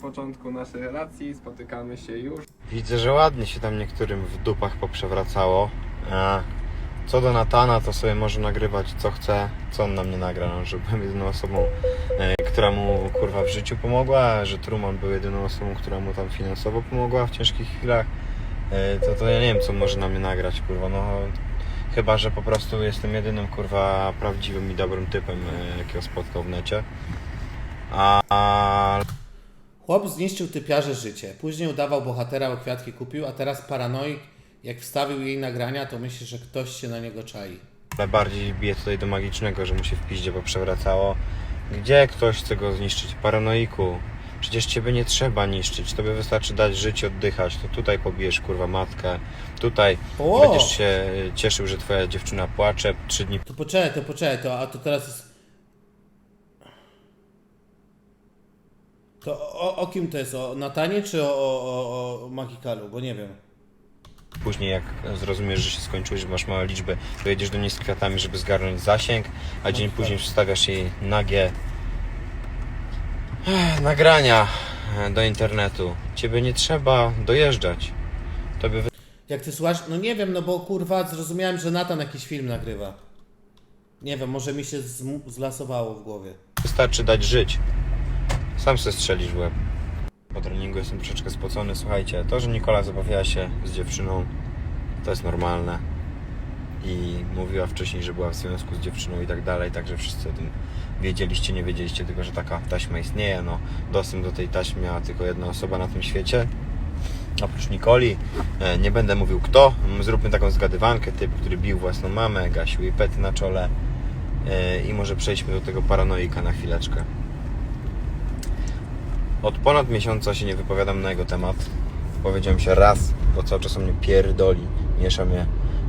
początku naszej relacji, spotykamy się już. Widzę, że ładnie się tam niektórym w dupach poprzewracało. A co do Natana, to sobie może nagrywać co chce, co on na mnie nagra, no, że byłem jedyną osobą, e, która mu kurwa w życiu pomogła, że Truman był jedyną osobą, która mu tam finansowo pomogła w ciężkich chwilach, e, to, to ja nie wiem, co może na mnie nagrać, kurwa, no chyba, że po prostu jestem jedynym, kurwa, prawdziwym i dobrym typem, e, jakiego spotkał w necie. A, a Chłop zniszczył typiarze życie. Później udawał bohatera, bo kwiatki kupił, a teraz paranoik, jak wstawił jej nagrania, to myśli, że ktoś się na niego czai. Ale bardziej bije tutaj do magicznego, że mu się w piździe poprzewracało. Gdzie ktoś chce go zniszczyć? Paranoiku. Przecież ciebie nie trzeba niszczyć, tobie wystarczy dać żyć, oddychać. To tutaj pobijesz kurwa matkę. Tutaj O! będziesz się cieszył, że twoja dziewczyna płacze. Trzy dni To poczekaj, to poczekaj, to, a to teraz jest... To o, o kim to jest? O Natanie czy o, o, o, o Magikalu? Bo nie wiem. później, jak zrozumiesz, że się skończyłeś, że masz małe liczby, to jedziesz do niej z kwiatami, żeby zgarnąć zasięg, a dzień później wstawiasz jej nagie nagrania eh, do internetu. Ciebie nie trzeba dojeżdżać. Tobie Jak ty słuchasz? No nie wiem, no bo kurwa zrozumiałem, że Natan jakiś film nagrywa. Nie wiem, może mi się zm- zlasowało w głowie. Wystarczy dać żyć. Sam se strzelisz w łeb. Po treningu jestem troszeczkę spocony. Słuchajcie, to, że Nikola zabawiała się z dziewczyną, to jest normalne. I mówiła wcześniej, że była w związku z dziewczyną i tak dalej, także wszyscy o tym wiedzieliście, nie wiedzieliście tylko, że taka taśma istnieje. No, dostęp do tej taśmy miała tylko jedna osoba na tym świecie. Oprócz Nikoli, E, nie będę mówił kto, zróbmy taką zgadywankę, typ, który bił własną mamę, gasił jej pety na czole E, i może przejdźmy do tego paranoika na chwileczkę. Od ponad miesiąca się nie wypowiadam na jego temat. Powiedziałem się raz, bo cały czas mnie pierdoli, miesza mnie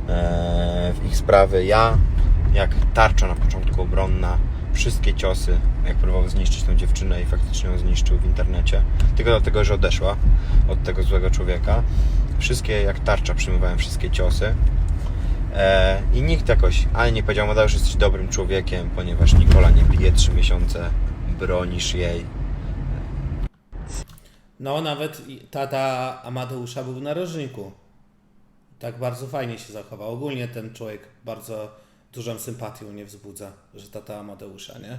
e, w ich sprawy. Ja, jak tarcza na początku obronna, wszystkie ciosy, jak próbował zniszczyć tą dziewczynę i faktycznie ją zniszczył w internecie, tylko dlatego, że odeszła od tego złego człowieka. Wszystkie, jak tarcza, przyjmowałem wszystkie ciosy. E, I nikt jakoś ani nie powiedział, Mateusz, jesteś dobrym człowiekiem, ponieważ Nikola nie pije 3 miesiące, bronisz jej. No, nawet tata Amadeusza był w narożniku. Tak bardzo fajnie się zachował. Ogólnie ten człowiek bardzo dużą sympatię mnie wzbudza, że tata Amadeusza, nie?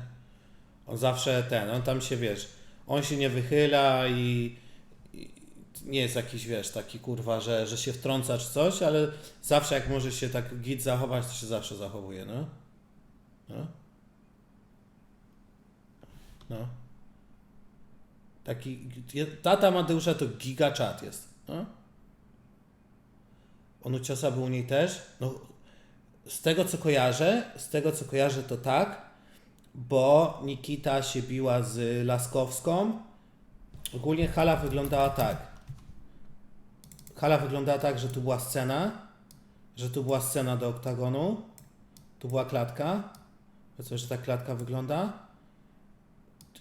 On zawsze ten, on tam się, wiesz, on się nie wychyla i, i nie jest jakiś, wiesz, taki kurwa, że, że się wtrąca czy coś, ale zawsze jak może się tak git zachować, to się zawsze zachowuje, no? No? No. Taki, tata Mateusza to gigaczat jest. No? On ciosa był u niej też. No, z tego co kojarzę, z tego co kojarzę to tak, bo Nikita się biła z Laskowską. Ogólnie hala wyglądała tak. Hala wyglądała tak, że tu była scena, że tu była scena do oktagonu, tu była klatka. Co, że ta klatka wygląda?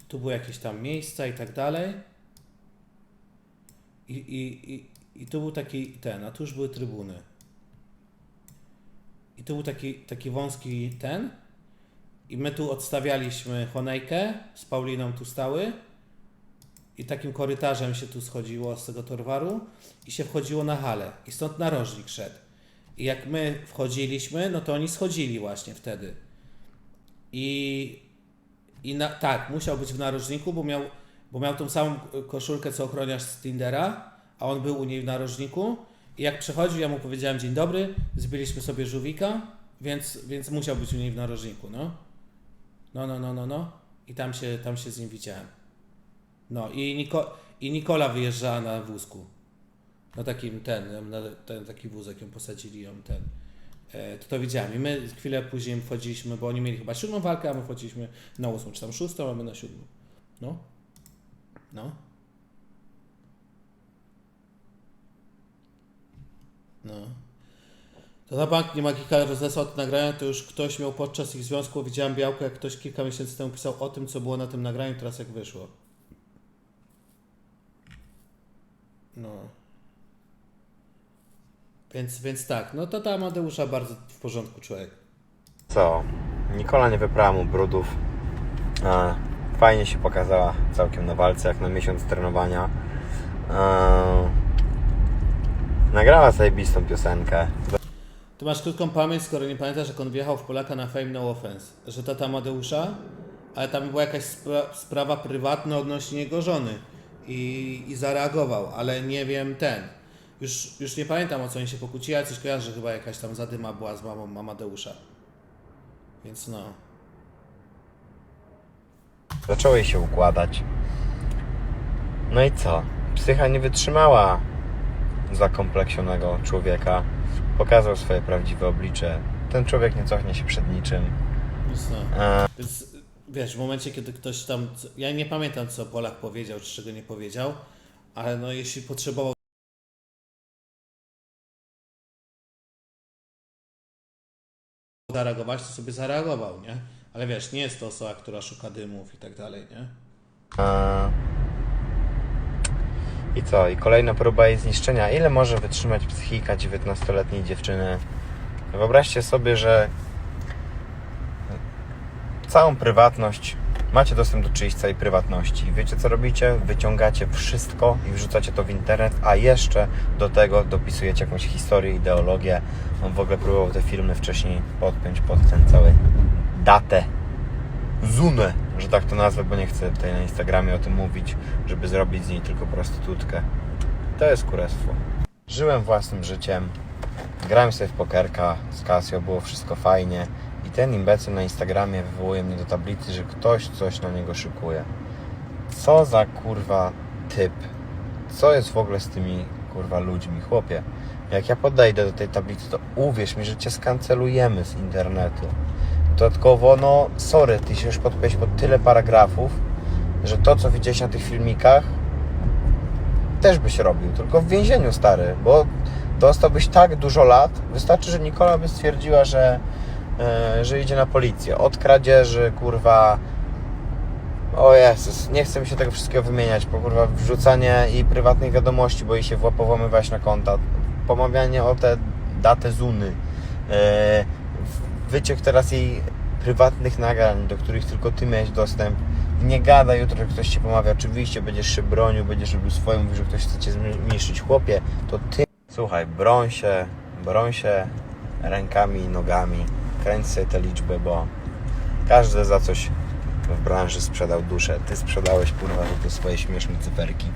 Tu były jakieś tam miejsca i tak dalej. I, i, i, I tu był taki ten, a tu już były trybuny. I tu był taki, taki wąski ten. I my tu odstawialiśmy Honejkę, z Pauliną tu stały. I takim korytarzem się tu schodziło z tego torwaru i się wchodziło na halę. I stąd narożnik szedł. I jak my wchodziliśmy, no to oni schodzili właśnie wtedy. I i na, tak, musiał być w narożniku, bo miał, bo miał tą samą koszulkę co ochroniarz z Tindera, a on był u niej w narożniku. I jak przechodził, ja mu powiedziałem dzień dobry, zbiliśmy sobie żółwika, więc, więc musiał być u niej w narożniku, no. No, no, no, no, no. I tam się, tam się z nim widziałem. No i, Niko, i Nikola wyjeżdżała na wózku. Na takim, ten, na ten taki wózek ją posadzili, ją ten. E, to to widziałem. I my chwilę później wchodziliśmy, bo oni mieli chyba siódmą walkę, a my wchodziliśmy na ósmą, czy tam szóstą, a my na siódmą. No. No. No. To na bank nie ma kilka rozesłał nagrania, to już ktoś miał podczas ich związku, widziałem białko, jak ktoś kilka miesięcy temu pisał o tym, co było na tym nagraniu, teraz jak wyszło. No. Więc, więc tak, no to ta Amadeusza bardzo w porządku człowiek. Co? Nikola nie wyprała mu brudów. A fajnie się pokazała całkiem na walce, jak na miesiąc trenowania. Eee, nagrała zajebistą piosenkę. Ty masz krótką pamięć, skoro nie pamiętasz, jak on wjechał w Polaka na Fame No Offense. Że tata Amadeusza, ale tam była jakaś spra- sprawa prywatna odnośnie jego żony. I, I zareagował, ale nie wiem ten. Już, już nie pamiętam o co oni się pokłócili, ale coś kojarzę, że chyba jakaś tam zadyma była z mamą Amadeusza. Więc no. Zaczęło jej się układać. No i co? Psycha nie wytrzymała zakompleksionego człowieka. Pokazał swoje prawdziwe oblicze. Ten człowiek nie cofnie się przed niczym. Więc no. Eee, Więc wiesz, w momencie, kiedy ktoś tam. Ja nie pamiętam, co Polak powiedział, czy czego nie powiedział, ale no, jeśli potrzebował zareagować, to sobie zareagował, nie? Ale wiesz, nie jest to osoba, która szuka dymów i tak dalej, nie? I co? I kolejna próba jej zniszczenia. Ile może wytrzymać psychika 19-letniej dziewczyny? Wyobraźcie sobie, że całą prywatność, macie dostęp do czyjejś całej prywatności. Wiecie co robicie? Wyciągacie wszystko i wrzucacie to w internet, a jeszcze do tego dopisujecie jakąś historię, ideologię. On w ogóle próbował te filmy wcześniej podpiąć pod ten cały datę. Zunę, że tak to nazwę, bo nie chcę tutaj na Instagramie o tym mówić, żeby zrobić z niej tylko prostytutkę. To jest kurestwo. Żyłem własnym życiem, grałem sobie w pokerka z Casio, było wszystko fajnie ten imbecyl na Instagramie wywołuje mnie do tablicy, że ktoś coś na niego szykuje. Co za kurwa typ? Co jest w ogóle z tymi kurwa ludźmi, chłopie? Jak ja podejdę do tej tablicy, to uwierz mi, że cię skancelujemy z internetu. Dodatkowo, no sorry, ty się już podpiąłeś pod tyle paragrafów, że to, co widziałeś na tych filmikach, też byś robił, tylko w więzieniu, stary, bo dostałbyś tak dużo lat, wystarczy, że Nikola by stwierdziła, że, że idzie na policję. Od kradzieży, kurwa, o Jezus, nie chcę mi się tego wszystkiego wymieniać, bo kurwa wrzucanie i prywatnych wiadomości, bo jej się włapowamywać na konta, pomawianie o te datę Zuny, e, wyciek teraz jej prywatnych nagrań, do których tylko Ty miałeś dostęp. Nie gadaj jutro, że ktoś Cię pomawia, oczywiście będziesz się bronił, będziesz robił swoją, mówił, że ktoś chce Cię zniszczyć. Chłopie, to Ty... Słuchaj, broń się, broń się rękami i nogami, kręć sobie te liczby, bo każdy za coś w branży sprzedał duszę. Ty sprzedałeś kurwa te swoje śmieszne cyferki.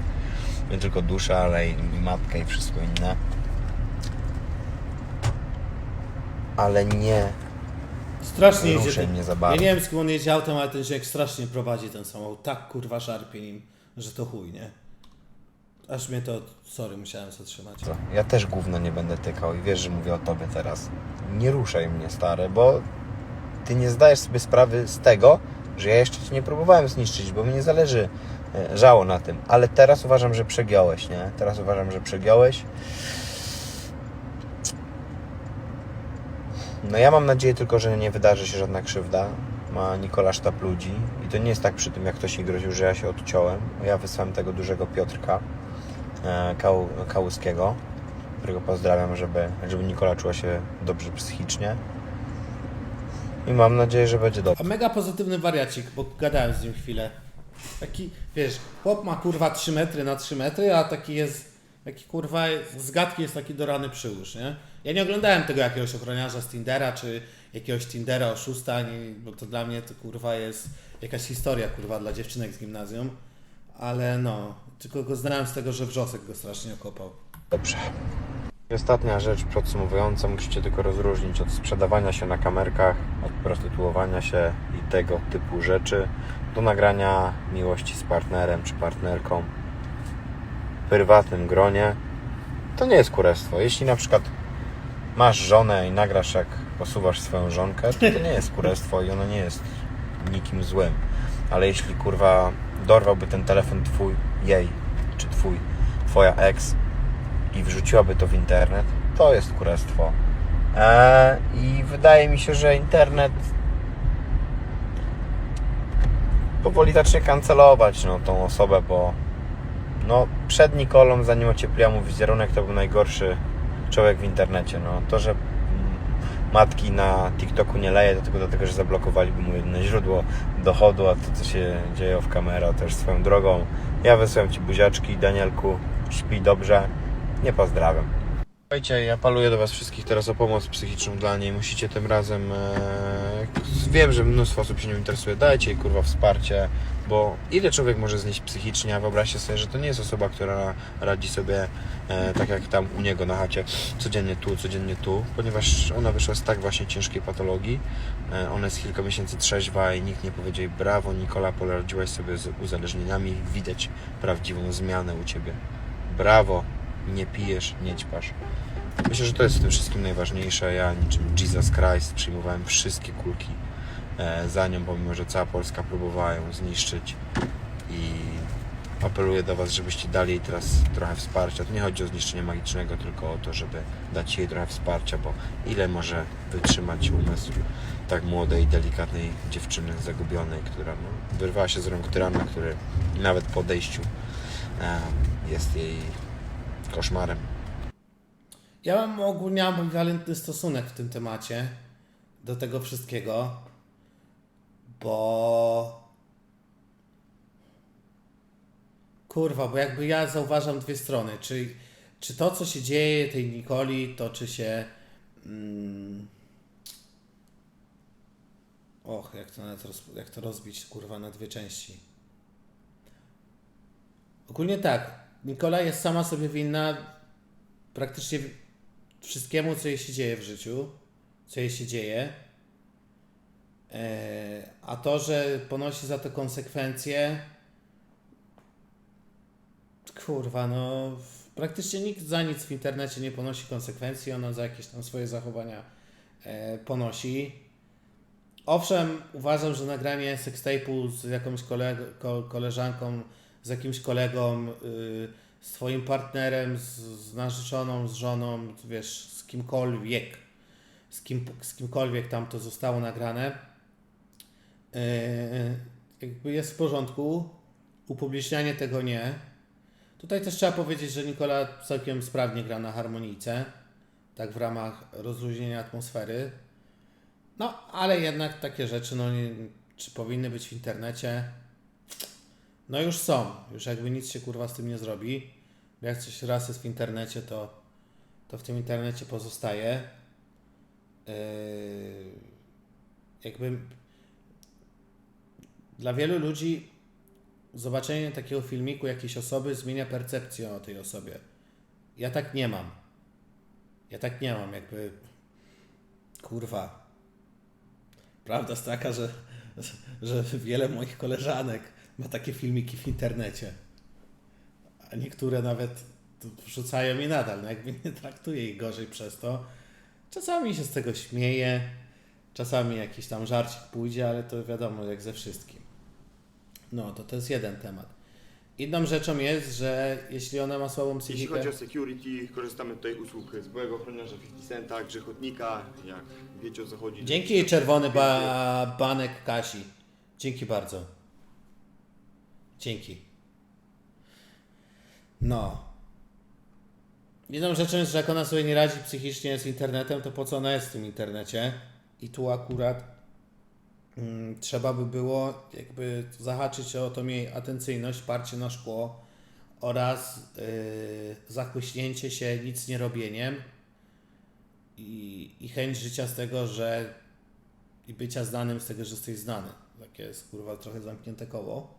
Nie tylko duszę, ale i matkę i wszystko inne. Ale nie Strasznie jedzie. ruszaj ten- mnie za Ja nie wiem, z kim on jedzie autem, ale ten ziek strasznie prowadzi ten samochód. Tak kurwa szarpie nim, że to chuj, nie? Aż mnie to, sorry, musiałem zatrzymać. Ja też gówno nie będę tykał i wiesz, że mówię o tobie teraz. Nie ruszaj mnie, stary, bo ty nie zdajesz sobie sprawy z tego, że ja jeszcze cię nie próbowałem zniszczyć, bo mi nie zależy e, żało na tym. Ale teraz uważam, że przegiąłeś, nie? Teraz uważam, że przegiąłeś. No ja mam nadzieję tylko, że nie wydarzy się żadna krzywda. Ma Nikola sztab ludzi i to nie jest tak przy tym, jak ktoś mi groził, że ja się odciąłem. Ja wysłałem tego dużego Piotrka Kał, Kałuskiego, którego pozdrawiam, żeby, żeby Nikola czuła się dobrze psychicznie. I mam nadzieję, że będzie dobrze. A mega pozytywny wariacik, bo gadałem z nim chwilę. Taki, wiesz, chłop ma kurwa 3 metry na 3 metry, a taki jest, taki kurwa, z gadki jest taki dorany przyłóż, nie? Ja nie oglądałem tego jakiegoś ochroniarza z Tindera, czy jakiegoś Tindera oszusta, nie, bo to dla mnie to kurwa jest jakaś historia kurwa dla dziewczynek z gimnazjum. Ale no, tylko go znałem z tego, że wrzosek go strasznie okopał. Dobrze. Ostatnia rzecz podsumowująca, musicie tylko rozróżnić od sprzedawania się na kamerkach, od prostytuowania się i tego typu rzeczy, do nagrania miłości z partnerem czy partnerką w prywatnym gronie. To nie jest kurestwo. Jeśli na przykład masz żonę i nagrasz jak posuwasz swoją żonkę, to to nie jest kurestwo i ono nie jest nikim złym. Ale jeśli kurwa dorwałby ten telefon twój, jej, czy twój, twoja ex i wrzuciłaby to w internet, to jest kurestwo. Eee, I wydaje mi się, że internet powoli zacznie kancelować no, tą osobę, bo no, przed Nikolą, zanim ociepliła mu wizerunek, to był najgorszy człowiek w internecie. No, to, że matki na TikToku nie leje, tylko dlatego, że zablokowaliby mu jedyne źródło dochodu, a to co się dzieje w kamera też swoją drogą. Ja wysyłam Ci buziaczki, Danielku, śpi dobrze, nie pozdrawiam. Słuchajcie, ja apeluję do Was wszystkich teraz o pomoc psychiczną dla niej. Musicie tym razem. E, wiem, że mnóstwo osób się nią interesuje. Dajcie jej kurwa wsparcie, bo ile człowiek może znieść psychicznie, a wyobraźcie sobie, że to nie jest osoba, która radzi sobie e, tak jak tam u niego na chacie, codziennie tu, codziennie tu, ponieważ ona wyszła z tak właśnie ciężkiej patologii. E, ona jest kilka miesięcy trzeźwa i nikt nie powiedział brawo, Nikola, poradziłaś sobie z uzależnieniami. Widać prawdziwą zmianę u Ciebie. Brawo, nie pijesz, nie ćpasz. Myślę, że to jest w tym wszystkim najważniejsze. Ja niczym Jesus Christ przyjmowałem wszystkie kulki za nią, pomimo że cała Polska próbowała ją zniszczyć i apeluję do Was, żebyście dali jej teraz trochę wsparcia. Tu nie chodzi o zniszczenie magicznego, tylko o to, żeby dać jej trochę wsparcia, bo ile może wytrzymać umysł tak młodej, delikatnej dziewczyny zagubionej, która no, wyrwała się z rąk tyrana, który nawet po odejściu e, jest jej koszmarem. Ja mam ogólnie ambiwalentny stosunek w tym temacie do tego wszystkiego, bo kurwa, bo jakby ja zauważam dwie strony. Czy, czy to, co się dzieje tej Nikoli, toczy się. Mm, och, jak to, nawet roz, jak to rozbić kurwa na dwie części. Ogólnie tak, Nikola jest sama sobie winna praktycznie wszystkiemu, co jej się dzieje w życiu, co jej się dzieje. E, A to, że ponosi za to konsekwencje, kurwa, no praktycznie nikt za nic w internecie nie ponosi konsekwencji, ona za jakieś tam swoje zachowania e, ponosi. Owszem, uważam, że nagranie sextape'u z jakąś kolego, ko, koleżanką, z jakimś kolegą, y, z twoim partnerem, z, z narzeczoną, z żoną, wiesz, z kimkolwiek, z, kim, z kimkolwiek tam to zostało nagrane, jakby jest w porządku. Upublicznianie tego nie. Tutaj też trzeba powiedzieć, że Nikola całkiem sprawnie gra na harmonijce, tak w ramach rozluźnienia atmosfery. No, ale jednak takie rzeczy, no, nie, czy powinny być w internecie? No już są, już jakby nic się kurwa z tym nie zrobi. Jak coś raz jest w internecie, to, to w tym internecie pozostaje. Yy, jakby dla wielu ludzi zobaczenie takiego filmiku jakiejś osoby zmienia percepcję o tej osobie. Ja tak nie mam. Ja tak nie mam, jakby kurwa. Prawda jest taka, że, że wiele moich koleżanek ma takie filmiki w internecie. A niektóre nawet wrzucają mi nadal. No jakby nie traktuję ich gorzej przez to. Czasami się z tego śmieję, czasami jakiś tam żarcik pójdzie, ale to wiadomo, jak ze wszystkim. No, to to jest jeden temat. Inną rzeczą jest, że jeśli ona ma słabą Jeśli psychikę... chodzi o security, korzystamy tutaj usług z byłego ochroniarza 50 Centa, grzechotnika, jak wiecie o co chodzi. Dzięki czerwony ba banek Kasi. Dzięki bardzo. Dzięki. No. Jedną rzeczą jest, że jak ona sobie nie radzi psychicznie z internetem, to po co ona jest w tym internecie? I tu akurat trzeba by było jakby zahaczyć o tą jej atencyjność, parcie na szkło oraz yy, się nic nie robieniem i, i chęć życia z tego, że i bycia znanym z tego, że jesteś znany. Takie jest kurwa trochę zamknięte koło.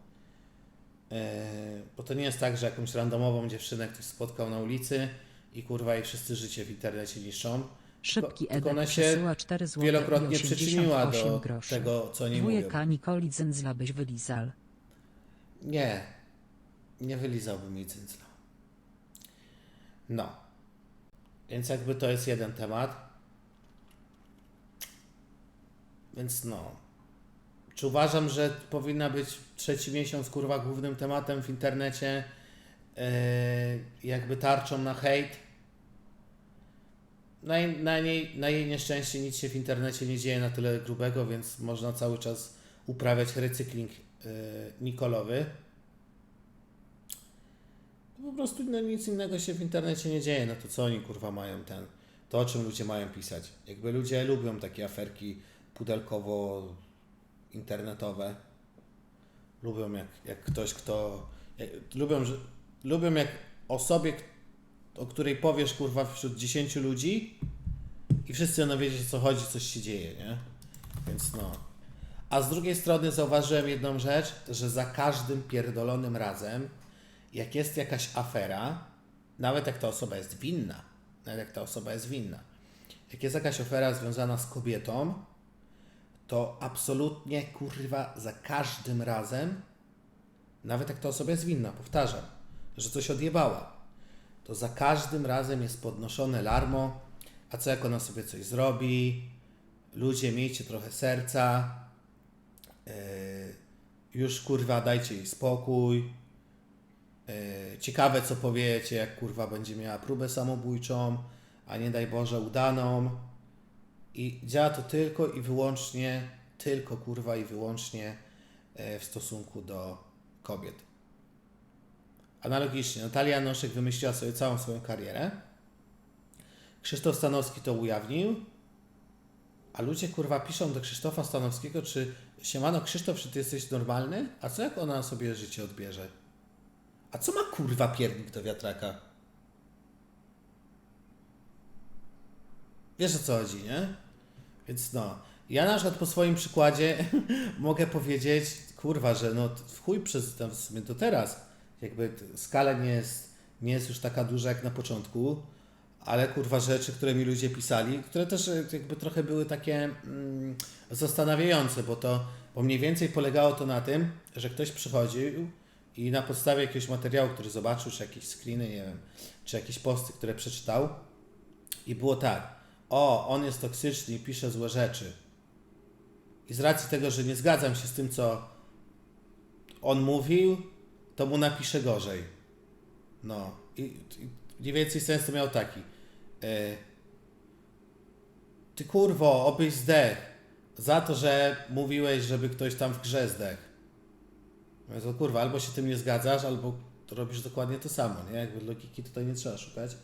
Eee, bo to nie jest tak, że jakąś randomową dziewczynę ktoś spotkał na ulicy i kurwa jej wszyscy życie w internecie niszczą. Szybki tylko ona Edek się przesyła 4 zł wielokrotnie przyczyniła do 88 groszy. tego, co nie mówią. Wujeka Nikoli Zędzla byś wylizal. Nie, nie wylizałbym jej cyncla. No. Więc jakby to jest jeden temat. Więc no. Czy uważam, że powinna być trzeci miesiąc kurwa głównym tematem w internecie? Yy, jakby tarczą na hejt? Na, jej- na, niej, na jej nieszczęście nic się w internecie nie dzieje na tyle grubego, więc można cały czas uprawiać recykling yy, Nikolowy. Po prostu no, nic innego się w internecie nie dzieje. No to co oni kurwa mają ten to o czym ludzie mają pisać. Jakby ludzie lubią takie aferki pudelkowo-internetowe. Lubią jak, jak ktoś, kto. Jak, lubią, że, lubią jak osobie, o której powiesz kurwa wśród 10 ludzi i wszyscy będą wiedzieć o co chodzi, coś się dzieje, nie? Więc no. A z drugiej strony zauważyłem jedną rzecz, że za każdym pierdolonym razem, jak jest jakaś afera, nawet jak ta osoba jest winna, nawet jak ta osoba jest winna, jak jest jakaś afera związana z kobietą, to absolutnie kurwa za każdym razem, nawet jak ta osoba jest winna, powtarzam, że coś odjebała, to za każdym razem jest podnoszone larmo, a co jak ona sobie coś zrobi, ludzie miejcie trochę serca, yy, już kurwa dajcie jej spokój, yy, ciekawe co powiecie, jak kurwa będzie miała próbę samobójczą, a nie daj Boże udaną. I działa to tylko i wyłącznie, tylko kurwa i wyłącznie e, w stosunku do kobiet. Analogicznie, Natalia Noszek wymyśliła sobie całą swoją karierę. Krzysztof Stanowski to ujawnił, a ludzie kurwa piszą do Krzysztofa Stanowskiego, czy siemano Krzysztof, czy ty jesteś normalny? A co jak ona sobie życie odbierze? A co ma kurwa piernik do wiatraka? Wiesz o co chodzi, nie? Więc no, ja na przykład po swoim przykładzie mogę powiedzieć, kurwa, że no w chuj przez tam w sumie teraz, jakby skala nie jest, nie jest już taka duża jak na początku, ale kurwa rzeczy, które mi ludzie pisali, które też e, jakby trochę były takie mm, zastanawiające, bo to, bo mniej więcej polegało to na tym, że ktoś przychodził i na podstawie jakiegoś materiału, który zobaczył, czy jakieś screeny, nie wiem, czy jakieś posty, które przeczytał, i było tak, o, on jest toksyczny i pisze złe rzeczy. I z racji tego, że nie zgadzam się z tym, co on mówił, to mu napiszę gorzej. No. I, i mniej więcej sens to miał taki. E, ty kurwo, obyś zdech. Za to, że mówiłeś, żeby ktoś tam w grze zdech. Mówię, to kurwa, albo się tym nie zgadzasz, albo robisz dokładnie to samo, nie? Jakby logiki tutaj nie trzeba szukać.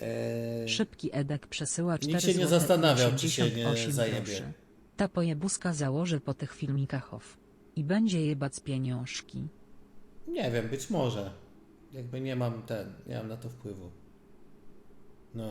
E, Szybki Edek przesyła 4 Nikt się nie zastanawiał, czy się nie 88 zajebie. Ta pojebuska założy po tych filmikach off. I będzie jebać pieniążki. Nie wiem, być może. Jakby nie mam ten, nie mam na to wpływu. No.